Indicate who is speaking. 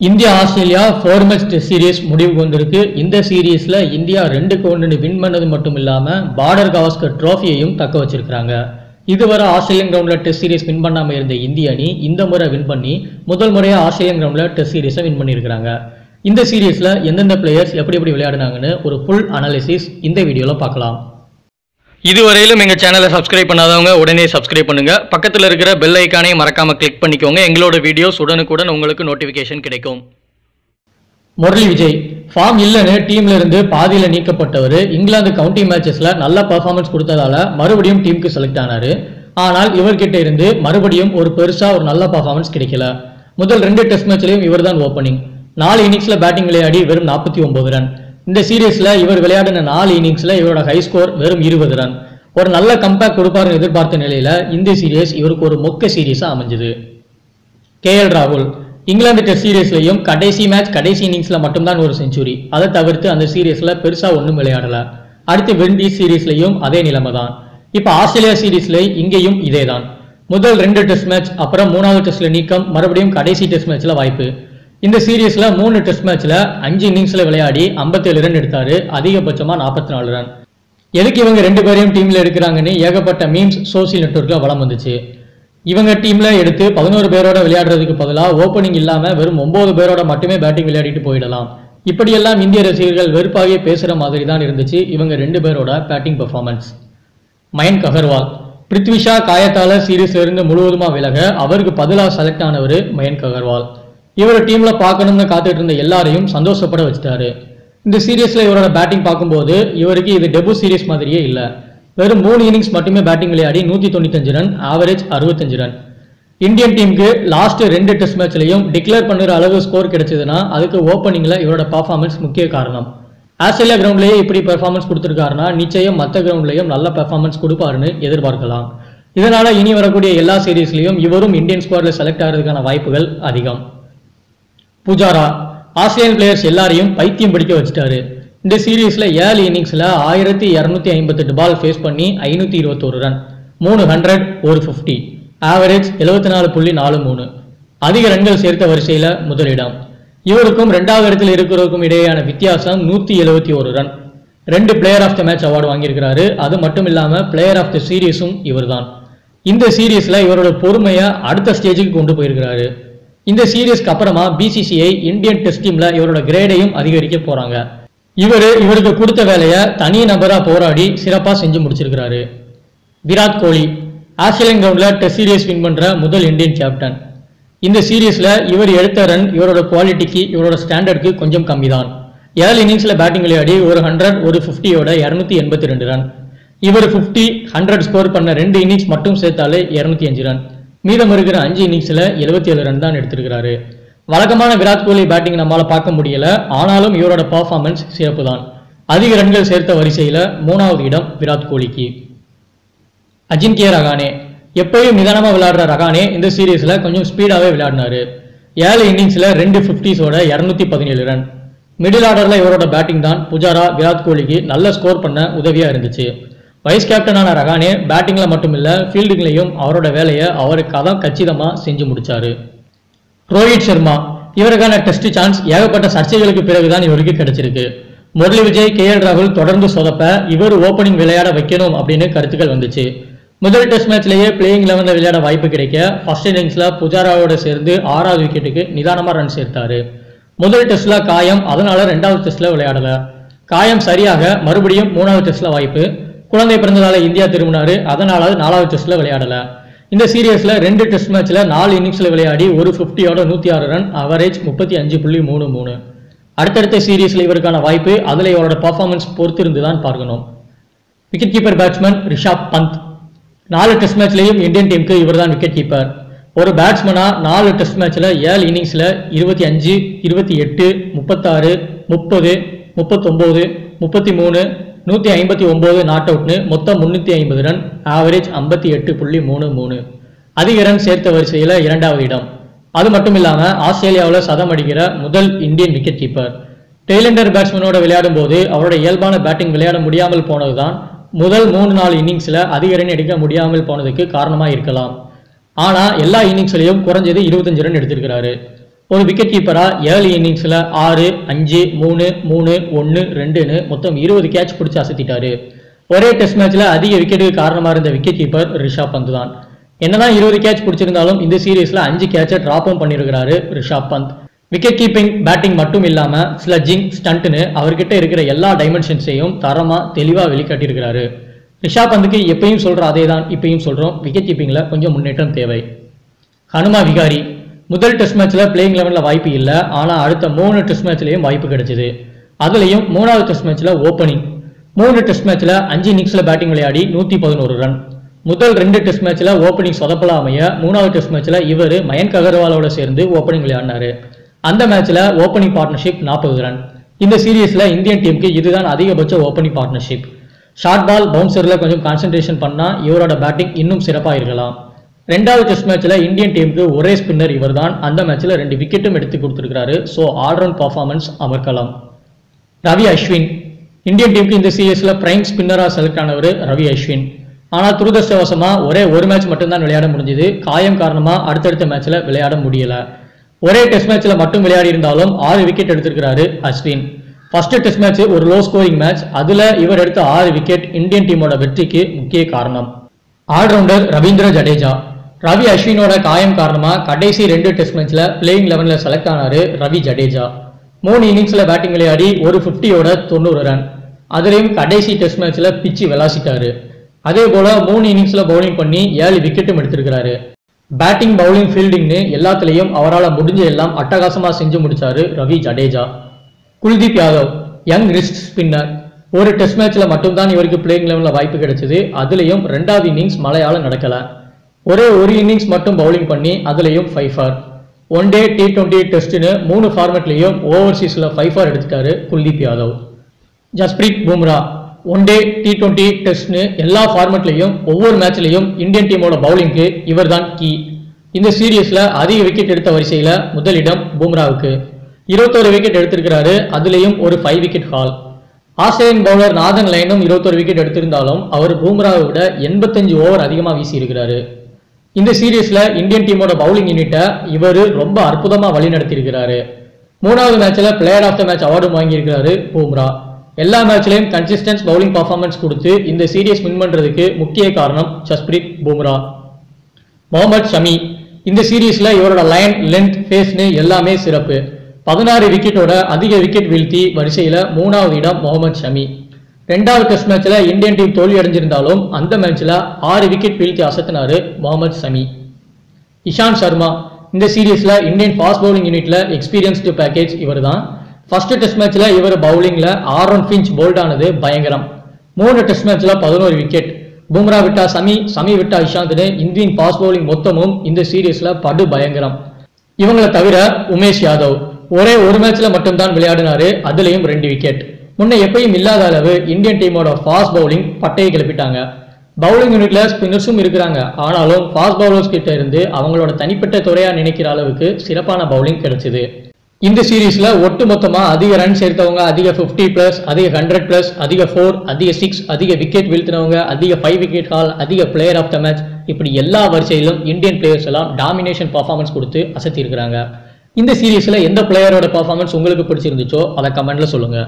Speaker 1: India Australia four match test series முடிவுக்கு வந்திருக்கு. இந்த சீரீஸில் இந்தியா ரெண்டுக்கு ஒன்று வின் பண்ணது மட்டும் இல்லாமல் பார்டர் கவாஸ்கர் ட்ரோஃபியையும் தக்க வச்சிருக்கிறாங்க. இதுவரை ஆஸ்திரேலியன் கிரவுண்டில் டெஸ்ட் சீரீஸ் வின் பண்ணாமல் இருந்த இந்திய அணி இந்த முறை வின் பண்ணி முதல் முறையாக ஆஸ்திரேலியன் கிரவுண்டில் டெஸ்ட் சீரீஸை வின் பண்ணியிருக்கிறாங்க. இந்த சீரீஸில் எந்தெந்த பிளேயர்ஸ் எப்படி எப்படி விளையாடினாங்கன்னு ஒரு ஃபுல் அனாலிசிஸ் இந்த வீடியோவில் பார்க்கலாம். இதுவரையிலும் எங்கள் சேனலை சப்ஸ்கிரைப் பண்ணாதவங்க உடனே சப்ஸ்கிரைப் பண்ணுங்கள் பக்கத்தில் இருக்கிற பெல் ஐக்கானே மறக்காமல் கிளிக் பண்ணிக்கோங்க. எங்களோட வீடியோஸ் உடனுக்குடன் உங்களுக்கு நோட்டிஃபிகேஷன் கிடைக்கும். முரளி விஜய் ஃபார்ம் இல்லைன்னு டீம்ல இருந்து பாதியில் நீக்கப்பட்டவர். இங்கிலாந்து கவுண்டி மேட்சஸில் நல்ல பர்ஃபார்மன்ஸ் கொடுத்ததால மறுபடியும் டீமுக்கு செலக்ட் ஆனாரு. ஆனால் இவர்கிட்ட இருந்து மறுபடியும் ஒரு பெருசாக ஒரு நல்ல பர்ஃபார்மன்ஸ் கிடைக்கல. முதல் ரெண்டு டெஸ்ட் மேட்ச்லயும் இவர்தான் ஓப்பனிங் நாலு இன்னிங்ஸில் பேட்டிங் விளையாடி வெறும் நாற்பத்தி ஒன்பது ரன் இந்த சீரீஸ்ல இவர் விளையாடின நாலு இன்னிங்ஸ்ல இவரோட ஹை ஸ்கோர் வெறும் இருபது ரன் ஒரு நல்ல கம்பேக் கொடுப்பாருன்னு எதிர்பார்த்த நிலையில இந்த சீரீஸ் இவருக்கு ஒரு மொக்க சீரீஸா அமைஞ்சது. கேஎல் ராகுல் இங்கிலாந்து டெஸ்ட் சீரீஸ்லையும் கடைசி மேட்ச் கடைசி இன்னிங்ஸ்ல மட்டும்தான் ஒரு செஞ்சுரி அதை தவிர்த்து அந்த சீரீஸ்ல பெருசா ஒன்றும் விளையாடல. அடுத்து வெண்டீஸ் சீரீஸ்லையும் அதே நிலைமை தான். இப்போ ஆஸ்திரேலியா சீரீஸ்ல இங்கேயும் இதே தான் முதல் ரெண்டு டெஸ்ட் மேட்ச் அப்புறம் மூணாவது டெஸ்ட்ல நீக்கம் மறுபடியும் கடைசி டெஸ்ட் மேட்ச்ல வாய்ப்பு. இந்த சீரீஸ்ல மூணு டெஸ்ட் மேட்ச்ல அஞ்சு இன்னிங்ஸ்ல விளையாடி 57 ரன் எடுத்தாரு. அதிகபட்சமா நாற்பத்தி நாலு ரன். எதுக்கு இவங்க ரெண்டு பேரையும் டீம்ல எடுக்கிறாங்கன்னு ஏகப்பட்ட மீம்ஸ் சோசியல் நெட்வொர்க்ல வளம் வந்துச்சு. இவங்க டீம்ல எடுத்து பதினோரு பேரோட விளையாடுறதுக்கு பதிலாக ஓப்பனிங் இல்லாம வெறும் ஒன்பது பேரோட மட்டுமே பேட்டிங் விளையாடிட்டு போயிடலாம். இப்படியெல்லாம் இந்திய ரசிகர்கள் வெறுப்பாகவே பேசுகிற மாதிரி தான் இருந்துச்சு இவங்க ரெண்டு பேரோட பேட்டிங் பெர்ஃபார்மன்ஸ் மயன் அகர்வால். பிருத்விஷா காயத்தால சீரீஸ்ல இருந்து முழுவதுமா விலக அவருக்கு பதிலாக செலக்ட் ஆனவர் மயன் அகர்வால். இவரை டீம்ல பார்க்கணும்னு காத்துட்டு இருந்த எல்லாரையும் சந்தோஷப்பட வச்சுட்டாரு. இந்த சீரீஸ்ல இவரோட பேட்டிங் பார்க்கும்போது இவருக்கு இது டெபு சீரீஸ் மாதிரியே இல்லை. வெறும் மூணு இன்னிங்ஸ் மட்டுமே பேட்டிங் விளையாடி நூத்தி தொண்ணூத்தஞ்சு ரன் ஆவரேஜ் அறுபத்தஞ்சு ரன். இந்தியன் டீமுக்கு லாஸ்ட் ரெண்டு டெஸ்ட் மேட்ச்லையும் டிக்ளேர் பண்ணுற அளவு ஸ்கோர் கிடைச்சதுன்னா அதுக்கு ஓப்பனிங்ல இவரோட பர்ஃபார்மன்ஸ் முக்கிய காரணம். ஆஸ்திரேலியா கிரவுண்ட்லேயே இப்படி பெர்ஃபார்மன்ஸ் கொடுத்துருக்காருன்னா நிச்சயம் மற்ற கிரவுண்ட்லேயும் நல்ல பெர்ஃபார்மன்ஸ் கொடுப்பாருன்னு எதிர்பார்க்கலாம். இதனால இனி வரக்கூடிய எல்லா சீரீஸ்லையும் இவரும் இந்தியன் ஸ்குவாட்ல செலக்ட் ஆகிறதுக்கான வாய்ப்புகள் அதிகம். புஜாரா ஆஸ்திரேலியன் பிளேயர்ஸ் எல்லாரையும் பைத்தியம் படிக்க வச்சுட்டாரு. இந்த சீரீஸில் ஏழு இன்னிங்ஸில் ஆயிரத்தி இரநூத்தி ஐம்பத்தெட்டு பால் ஃபேஸ் பண்ணி ஐநூற்றி இருபத்தோரு ரன் மூணு ஹண்ட்ரட் ஒரு ஃபிஃப்டி ஆவரேஜ் எழுபத்தி நாலு புள்ளி நாலு மூணு. அதிக ரன்கள் சேர்த்த வரிசையில் முதலிடம். இவருக்கும் ரெண்டாவது இடத்தில் இருக்கிறவருக்கும் இடையேயான வித்தியாசம் நூற்றி எழுபத்தி ஒரு ரன் ரெண்டு player of the match award வாங்கியிருக்கிறாரு. அது மட்டும் இல்லாமல் பிளேயர் ஆஃப் த சீரீஸும் இவர்தான். இந்த சீரீஸில் இவரோட பொறுமையை அடுத்த ஸ்டேஜுக்கு கொண்டு போயிருக்கிறாரு. இந்த சீரீஸ்க்கு அப்புறமா பிசிசிஐ இந்தியன் டெஸ்ட் டீம்ல இவரோட கிரேடையும் அதிகரிக்க போறாங்க. இவர் இவருக்கு கொடுத்த வேலையை தனி நபரா போராடி சிறப்பா செஞ்சு முடிச்சிருக்கிறாரு. விராட் கோலி ஆஸ்திரேலியன் கிரவுண்ட்ல டெஸ்ட் சீரீஸ் வின் பண்ற முதல் இந்தியன் கேப்டன் இந்த சீரீஸ்ல இவர் எடுத்த ரன் இவரோட குவாலிட்டிக்கு இவரோட ஸ்டாண்டர்டுக்கு கொஞ்சம் கம்மி தான் ஏழு இன்னிங்ஸ்ல பேட்டிங் விளையாடி ஒரு ஹண்ட்ரட் ஒரு ஃபிஃப்டியோட இரநூத்தி எண்பத்தி ரெண்டு ரன் இவர் ஃபிஃப்டி ஹண்ட்ரட் ஸ்கோர் பண்ண ரெண்டு இன்னிங்ஸ் மட்டும் சேர்த்தாலே இரநூத்தி அஞ்சு ரன் மீதம் இருக்கிற அஞ்சு இன்னிங்ஸ்ல எழுபத்தி ஏழு ரன் தான் எடுத்திருக்கிறாரு. வழக்கமான விராட் கோலி பேட்டிங் நம்மளால பார்க்க முடியல. ஆனாலும் இவரோட பர்ஃபார்மன்ஸ் சிறப்பு தான் அதிக ரன்கள் சேர்த்த வரிசையில மூணாவது இடம் விராட் கோலிக்கு. அஜின்கே ரகானே எப்பயும் நிதானமாக விளையாடுற ரகானே இந்த சீரீஸில் கொஞ்சம் ஸ்பீடாவே விளையாடினாரு. ஏழு இன்னிங்ஸ்ல ரெண்டு ஃபிஃப்டிஸோட இரநூத்தி பதினேழு ரன் மிடில் ஆர்டர்ல இவரோட பேட்டிங் தான். புஜாரா விராட் கோலிக்கு நல்ல ஸ்கோர் பண்ண உதவியா இருந்துச்சு. வைஸ் கேப்டனான ரஹானே பேட்டிங்கில் மட்டும் ஃபீல்டிங்லேயும் அவரோட வேலையை அவருக்கு தான் கச்சிதமாக செஞ்சு முடித்தார் ரோஹித் சர்மா இவருக்கான டெஸ்ட் சான்ஸ் ஏகப்பட்ட சர்ச்சைகளுக்கு பிறகுதான் இவருக்கு கிடைச்சிருக்கு. முரளி விஜய் கே எல் ராகுல் தொடர்ந்து சொதப்ப இவர் ஓப்பனிங் விளையாட வைக்கணும் அப்படின்னு கருத்துக்கள் வந்துச்சு. முதல் டெஸ்ட் மேட்ச்லேயே பிளேயிங் லெவனில் விளையாட வாய்ப்பு கிடைக்க ஃபர்ஸ்ட் இன்னிங்ஸில் புஜாராவோட சேர்ந்து ஆறாவது விக்கெட்டுக்கு நிதானமாக ரன் சேர்த்தாரு. முதல் டெஸ்ட்ல காயம் அதனால ரெண்டாவது டெஸ்ட்ல விளையாடல. காயம் சரியாக மறுபடியும் மூணாவது டெஸ்ட்ல வாய்ப்பு. குழந்தை பிறந்ததால இந்தியா திரும்பினாரு. அதனால நாலாவது டெஸ்ட்ல விளையாடல. இந்த சீரியஸ்ல ரெண்டு டெஸ்ட் மேட்ச்ல நாலு இன்னிங்ஸ்ல விளையாடி ஒரு ஃபிஃப்டியோட நூத்தி ஆறு ரன் அவரேஜ் முப்பத்தி அஞ்சு புள்ளி மூணு மூணு. அடுத்தடுத்த சீரீஸ்ல இவருக்கான வாய்ப்பு அதுல இவரோட பர்ஃபார்மன்ஸ் பொறுத்து தான் பார்க்கணும். Wicket keeper batsman Rishabh Pant. நாலு டெஸ்ட் மேட்ச்லயும் இந்தியன் டீமுக்கு இவர் தான் விக்கெட் கீப்பர் ஒரு பேட்ஸ்மேனா நாலு டெஸ்ட் மேட்ச்ல ஏழு இன்னிங்ஸ்ல இருபத்தி அஞ்சு இருபத்தி எட்டு முப்பத்தாறு முப்பது முப்பத்தொம்போது முப்பத்தி மூணு நூற்றி ஐம்பத்தி ஒம்பது நாட் அவுட்னு மொத்தம் முந்நூற்றி ஐம்பது ரன் ஆவரேஜ் ஐம்பத்தி எட்டு புள்ளி மூணு மூணு. அதிக ரன் சேர்த்த வரிசையில் இரண்டாவது இடம். அது மட்டும் இல்லாமல் ஆஸ்திரேலியாவில் சதம் அடிக்கிற முதல் இந்தியன் விக்கெட் கீப்பர் டெய்லண்டர் பேட்ஸ்மேனோட விளையாடும் போது அவரோட இயல்பான பேட்டிங் விளையாட முடியாமல் போனதுதான் முதல் மூணு நாலு இன்னிங்ஸில் அதிக ரன் எடுக்க முடியாமல் போனதுக்கு காரணமாக இருக்கலாம். ஆனால் எல்லா இன்னிங்ஸ்லையும் குறைஞ்சது இருபத்தஞ்சு ரன் எடுத்திருக்கிறாரு. ஒரு விக்கெட் கீப்பராக ஏழு இன்னிங்ஸில் ஆறு அஞ்சு மூணு மூணு ஒன்று ரெண்டுன்னு மொத்தம் இருபது கேட்ச் பிடிச்சி அசத்திட்டாரு. ஒரே டெஸ்ட் மேட்ச்ல அதிக விக்கெட்டுக்கு காரணமாக இருந்த விக்கெட் கீப்பர் ரிஷாப் பந்த் தான். என்னதான் இருபது கேட்ச் பிடிச்சிருந்தாலும் இந்த சீரீஸ்ல அஞ்சு கேட்சை டிராப்பும் பண்ணியிருக்கிறாரு Rishabh Pant. Wicket keeping batting மட்டும் இல்லாம ஸ்லஜ்ஜிங் ஸ்டண்ட்னு அவர்கிட்ட இருக்கிற எல்லா டைமென்ஷன்ஸையும் தரமா தெளிவா வெளிக்காட்டியிருக்கிறாரு. ரிஷாப் பந்துக்கு எப்பயும் சொல்ற அதே தான் இப்பயும் சொல்றோம் விக்கெட் கீப்பிங்ல கொஞ்சம் முன்னேற்றம் தேவை. ஹனுமா விகாரி முதல் டெஸ்ட் மேட்ச்ல பிளேயிங் லெவனில் வாய்ப்பு இல்லை. ஆனா அடுத்த மூணு டெஸ்ட் மேட்ச்லயும் வாய்ப்பு கிடைச்சது. அதுலயும் மூணாவது டெஸ்ட் மேட்ச்ல ஓப்பனிங் மூணு டெஸ்ட் மேட்ச்ல அஞ்சு இன்னிங்ஸ்ல பேட்டிங் விளையாடி நூத்தி பதினோரு ரன் முதல் ரெண்டு டெஸ்ட் மேட்ச்ல ஓப்பனிங் சொதப்பலாம் அமைய மூணாவது டெஸ்ட் மேட்ச்ல இவர் மயங்க் அகர்வாலோட சேர்ந்து ஓப்பனிங் விளையாடினாரு. அந்த மேட்ச்ல ஓப்பனிங் பார்ட்னர்ஷிப் நாற்பது ரன் இந்த சீரீஸ்ல இந்தியன் டீமுக்கு இதுதான் அதிகபட்ச ஓப்பனிங் பார்ட்னர்ஷிப் ஷார்ட் பால் பவுன்சரில் கொஞ்சம் கான்சென்ட்ரேஷன் பண்ணால் இவரோட பேட்டிங் இன்னும் சிறப்பாக இருக்கலாம். ரெண்டாவது டெஸ்ட் மேட்ச்ல இந்தியன் டீமுக்கு ஒரே ஸ்பின்னர் இவர்தான். அந்த மேட்ச்ல ரெண்டு விக்கெட்டும் எடுத்து கொடுத்திருக்காரு ஸோ ஆல்ரவுண்ட் பர்ஃபார்மன்ஸ் அமர்க்கலாம் ரவி அஸ்வின். இந்தியன் டீமுக்கு இந்த சீரீஸ்ல பிரைம் ஸ்பின்னராக செலக்ட் ஆனவர் ரவி அஸ்வின். ஆனால் துரதிருஷ்டவசமாக ஒரே ஒரு மேட்ச் மட்டும்தான் விளையாட முடிஞ்சது. காயம் காரணமாக அடுத்தடுத்த மேட்ச்சில் விளையாட முடியல. ஒரே டெஸ்ட் மேட்ச்சில் மட்டும் விளையாடி இருந்தாலும் ஆறு விக்கெட் எடுத்திருக்கிறாரு அஸ்வின். ஃபர்ஸ்ட் டெஸ்ட் மேட்ச் ஒரு லோ ஸ்கோரிங் மேட்ச் அதில் இவர் எடுத்த ஆறு விக்கெட் இந்தியன் டீமோட வெற்றிக்கு முக்கிய காரணம். All rounder Ravindra Jadeja. Ravi அஸ்வினோட காயம் காரணமாக கடைசி ரெண்டு டெஸ்ட் மேட்ச்ல பிளேயிங் லெவனில் செலக்ட் ஆனாரு ரவி ஜடேஜா. மூணு இன்னிங்ஸில் பேட்டிங் விளையாடி ஒரு ஃபிஃப்டியோட தொண்ணூறு ரன் அதுலேயும் கடைசி டெஸ்ட் மேட்ச்ல பிச்சு விளாசிட்டாரு. அதே போல மூணு இன்னிங்ஸில் பவுலிங் பண்ணி ஏழு விக்கெட்டும் எடுத்திருக்கிறாரு. பேட்டிங் பவுலிங் ஃபீல்டிங்னு எல்லாத்துலேயும் அவரால் முடிஞ்ச எல்லாம் அட்டகாசமாக செஞ்சு முடித்தார் Ravi Jadeja. Kuldeep Yadav young wrist spinner ஒரு டெஸ்ட் மேட்ச்ல மட்டும்தான் இவருக்கு பிளேயிங் லெவலில் வாய்ப்பு கிடைச்சது. அதுலேயும் ரெண்டாவது இன்னிங்ஸ் மழையால நடக்கலை. ஒரே ஒரு இன்னிங்ஸ் மட்டும் பவுலிங் பண்ணி அதுலேயும் five for one day T twenty டெஸ்ட்னு மூணு ஃபார்மேட்லேயும் ஓவர்சீஸில் ஃபைவ் ஃபார் எடுத்துட்டாரு Kuldeep Yadav. Jasprit Bumrah one day T twenty டெஸ்ட்னு எல்லா ஃபார்மேட்லேயும் ஒவ்வொரு மேட்ச்லையும் இந்தியன் டீமோட பவுலிங்க்கு இவர் தான் கீ இந்த சீரியஸில் அதிக விக்கெட் எடுத்த வரிசையில் முதலிடம் பும்ராவுக்கு இருபத்தோரு விக்கெட் எடுத்திருக்கிறாரு அதுலேயும் ஒரு five wicket haul Australian bowler Nathan லைனும் இருபத்தோரு விக்கெட் எடுத்திருந்தாலும் அவர் பூம்ராவை விட எண்பத்தஞ்சு ஓவர் அதிகமாக வீசியிருக்கிறாரு இந்த சீரீஸ்ல இந்தியன் டீமோட பவுலிங் யூனிட்டை இவர் ரொம்ப அற்புதமா வழி நடத்தியிருக்கிறாரு. மூணாவது மேட்ச்ல பிளேயர் ஆஃப் த மேட்ச் அவார்டும் வாங்கியிருக்கிறாரு பூம்ரா. எல்லா மேட்ச்லயும் கன்சிஸ்டன்ஸ் பவுலிங் பர்ஃபார்மன்ஸ் கொடுத்து இந்த சீரீஸ் வின் பண்றதுக்கு முக்கிய காரணம் ஜஸ்பிரீத் பும்ரா. முகமது ஷமி. இந்த சீரீஸ்ல இவரோட லைன் லென்த் ஃபேஸ்னு எல்லாமே சிறப்பு. பதினாறு விக்கெட்டோட அதிக விக்கெட் வீழ்த்தி வரிசையில மூணாவது இடம் முகமது ஷமி. ரெண்டாவது டெஸ்ட் மேட்ச்ல இந்தியன் டீம் தோல்வி அடைஞ்சிருந்தாலும் அந்த மேட்ச்ல ஆறு விக்கெட் வீழ்த்தி அசத்தினாரு முகமது சமி. இஷாந்த் சர்மா இந்த சீரீஸ்ல இந்தியன் ஃபாஸ்ட் பவுலிங் யூனிட்ல எக்ஸ்பீரியன்ஸ்டு பேக்கேஜ் இவர் தான் ஃபர்ஸ்ட் டெஸ்ட் மேட்ச்ல இவர் பவுலிங்ல ஆரோன் ஃபின்ச் போல்ட் ஆனது பயங்கரம். மூணு டெஸ்ட் மேட்ச்ல பதினோரு விக்கெட் பும்ரா விட்டா சமி சமி விட்டா இஷாந்த்னு இந்தியன் ஃபாஸ்ட் பவுலிங் மொத்தமும் இந்த சீரீஸ்ல படு பயங்கரம். இவங்களை தவிர உமேஷ் யாதவ் ஒரே ஒரு மேட்ச்ல மட்டும்தான் விளையாடினாரு அதுலயும் ரெண்டு விக்கெட் முன்ன எப்பயும் இல்லாத அளவு இந்தியன் டீமோட ஃபாஸ்ட் பவுலிங் பட்டையை கிளப்பிட்டாங்க. பவுலிங் யூனிட்ல ஸ்பின்னர்ஸும் இருக்கிறாங்க. ஆனாலும் ஃபாஸ்ட் பவுலர்ஸ் கிட்ட இருந்து அவங்களோட தனிப்பட்ட துறையா நினைக்கிற அளவுக்கு சிறப்பான பவுலிங் கிடைச்சது. இந்த சீரீஸ்ல ஒட்டு மொத்தமா அதிக ரன் சேர்த்தவங்க அதிக 50 பிளஸ் அதிக ஹண்ட்ரட் பிளஸ் அதிக ஃபோர் அதிக சிக்ஸ் அதிக விக்கெட் வீழ்த்தினவங்க அதிக ஃபைவ் விக்கெட் ஹால் அதிக பிளேயர் ஆஃப் த மேட்ச் இப்படி எல்லா வரிசையிலும் இந்தியன் பிளேயர்ஸ் எல்லாம் டாமினேஷன் பர்ஃபார்மன்ஸ் கொடுத்து அசத்தி இருக்கிறாங்க இந்த சீரீஸ்ல எந்த பிளேயரோட பர்ஃபார்மன்ஸ் உங்களுக்கு பிடிச்சிருந்துச்சோ அதை கமெண்ட்ல சொல்லுங்க.